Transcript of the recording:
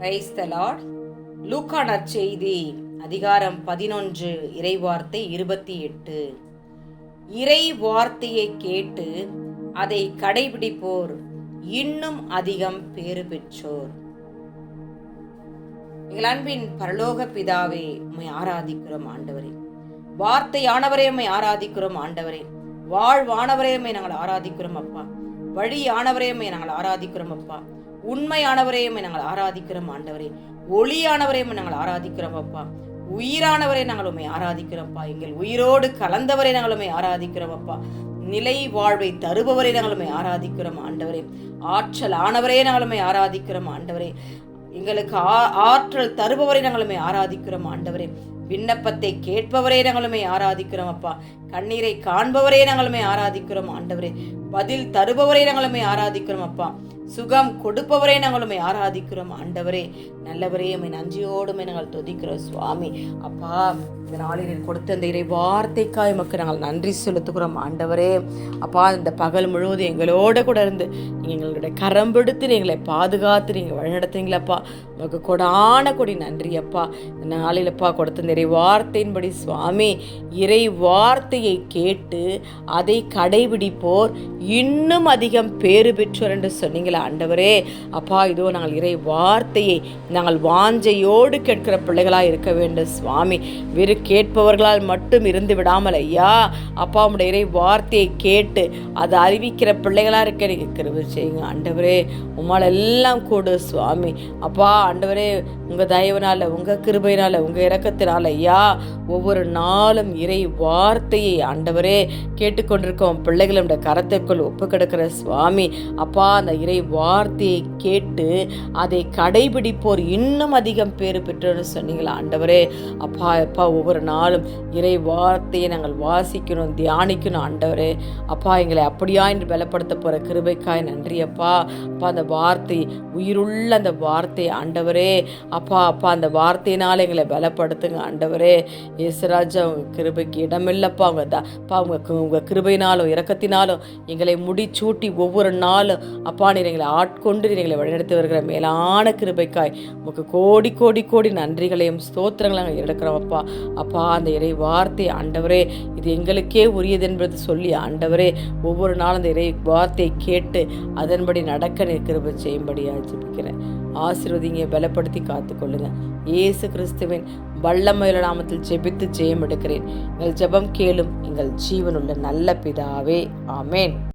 Praise the லூக்கா நற்செய்தி அதிகாரம் பதினொன்று இறைவார்த்தை இருபத்தி எட்டு. இறை வார்த்தையை கேட்டு அதை கடைபிடிப்போர் இன்னும் அதிகம் பேறு பெற்றோர். எங்கள் அன்பின் பரலோக பிதாவே உம்மை ஆராதிக்கிறோம் ஆண்டவரே. வார்த்தையானவரே உம்மை ஆராதிக்கிறோம் ஆண்டவரே. வாழ்வானவரே உம்மை நாங்கள் ஆராதிக்கிறோம் அப்பா. வழியானவரே உம்மை நாங்கள் ஆராதிக்கிறோம் அப்பா. உண்மையானவரையும் நாங்கள் ஆராதிக்கிறோம் ஆண்டவரே. ஒளியானவரையும் நாங்கள் ஆராதிக்கிறோம் அப்பா. உயிரானவரை நாங்கள் உண்மை ஆராதிக்கிறோம்ப்பா எங்கள் உயிரோடு கலந்தவரை நாங்கள் உண்மை ஆராதிக்கிறோம் அப்பா. நிலை வாழ்வை தருபவரை நாங்கள் உண்மை ஆராதிக்கிறோம் ஆண்டவரே. ஆற்றல் ஆனவரே நாங்கள் உண்மை ஆராதிக்கிறோம் ஆண்டவரே. எங்களுக்கு ஆ- ஆற்றல் தருபவரை நாங்கள் உண்மை ஆராதிக்கிறோம் ஆண்டவரே. விண்ணப்பத்தை கேட்பவரே நாங்களுமே ஆராதிக்கிறோம் அப்பா. கண்ணீரை காண்பவரே நாங்களுமே ஆராதிக்கிறோம் ஆண்டவரே. பதில் தருபவரே நாங்களுமே ஆராதிக்கிறோம் அப்பா. சுகம் கொடுப்பவரே நாங்களுமே ஆராதிக்கிறோம் ஆண்டவரே. நல்லவரே உமை நஞ்சியோடுமே நாங்கள் துதிக்கிறோம் சுவாமி. அப்பா இந்த நாளில் கொடுத்த இந்த இறை வார்த்தைக்காய் மக்கள் நாங்கள் நன்றி செலுத்துகிறோம் ஆண்டவரே. அப்பா இந்த பகல் முழுவதும் எங்களோட கூட இருந்து நீங்கள் எங்களுடைய கரம் பிடித்து எங்களை பாதுகாத்து நீங்கள் வழிநடத்துறீங்களப்பா உமக்கு கொடான கொடி நன்றி அப்பா. இந்த நாளிலப்பா கொடுத்த இந்த இறை வார்த்தையின்படி சுவாமி இறை வார்த்தை வார்த்தையை கேட்டு அதை கடைபிடிப்போர் இன்னும் அதிகம் பேறு பெற்றோர் என்று சொன்னீங்களே ஆண்டவரே? அப்பா இதோ நாங்கள் இறை வார்த்தையை நாங்கள் வாஞ்சையோடு கேட்கிற பிள்ளைகளாக இருக்க வேண்டும் சுவாமி. வெறு கேட்பவர்களால் மட்டும் இருந்து விடாமல் ஐயா அப்பா உடைய இறை வார்த்தையை கேட்டு அதை அறிவிக்கிற பிள்ளைகளாக இருக்க நீங்கள் கிருபை செய்யுங்க ஆண்டவரே. உமால் எல்லாம் கூடு சுவாமி. அப்பா ஆண்டவரே உங்கள் தயவுனால் உங்கள் கிருபையினால் உங்கள் இறக்கத்தினால் ஐயா ஒவ்வொரு நாளும் இறை வார்த்தையை ஆண்டவரே கேட்டுக்கொண்டிருக்கோம் பிள்ளைகளுடைய கரத்திற்குள் ஒப்பு கிடக்கிற சுவாமி. அப்பா அந்த இறை வார்த்தையை கேட்டு அதை கடைபிடிப்போர் இன்னும் அதிகம் பேர் பெற்றோன்னு சொன்னீங்களா ஆண்டவரே? அப்பா அப்பா ஒவ்வொரு நாளும் இறை வார்த்தையை நாங்கள் வாசிக்கணும் தியானிக்கணும் ஆண்டவரே. அப்பா எங்களை அப்படியா என்று பலப்படுத்த போகிற கிருபைக்காய் நன்றி அப்பா. அப்பா அந்த வார்த்தை உயிருள்ள அந்த வார்த்தை ஆண்டவரே. அப்பா அப்பா அந்த வார்த்தையினால் எங்களை பலப்படுத்துங்க ஆண்டவரே. இயேசுராஜா கிருபைக்கு இடமில்லப்பா உங்க த அப்பா உங்கள் உங்கள் கிருபையினாலும் இறக்கத்தினாலும் எங்களை முடிச்சூட்டி ஒவ்வொரு நாளும் அப்பா நீர் எங்களை ஆட்கொண்டு நீர் எங்களை வழிநடத்தி வருகிற மேலான கிருபைக்காய் உமக்கு கோடி கோடி கோடி நன்றிகளையும் ஸ்தோத்திரங்களையும் நாங்கள் எடுக்கிறோம் அப்பா. அப்பா அந்த இறை வார்த்தை ஆண்டவரே இது எங்களுக்கே உரியது என்பது சொல்லி ஆண்டவரே ஒவ்வொரு நாளும் அந்த இறை வார்த்தையை கேட்டு அதன்படி நடக்க நீர் கிருபை செய்யும்படியாக ஜெபிக்கிறேன். ஆசீர்வதிங்க பலப்படுத்தி காத்துக்கொள்ளுங்க. இயேசு கிறிஸ்துவின் வல்லமையுள்ள நாமத்தில் ஜெபித்து ஜெயம் எடுக்கிறேன் எங்கள் ஜெபம் கேளும் எங்கள் ஜீவனுள்ள நல்ல பிதாவே. ஆமேன்.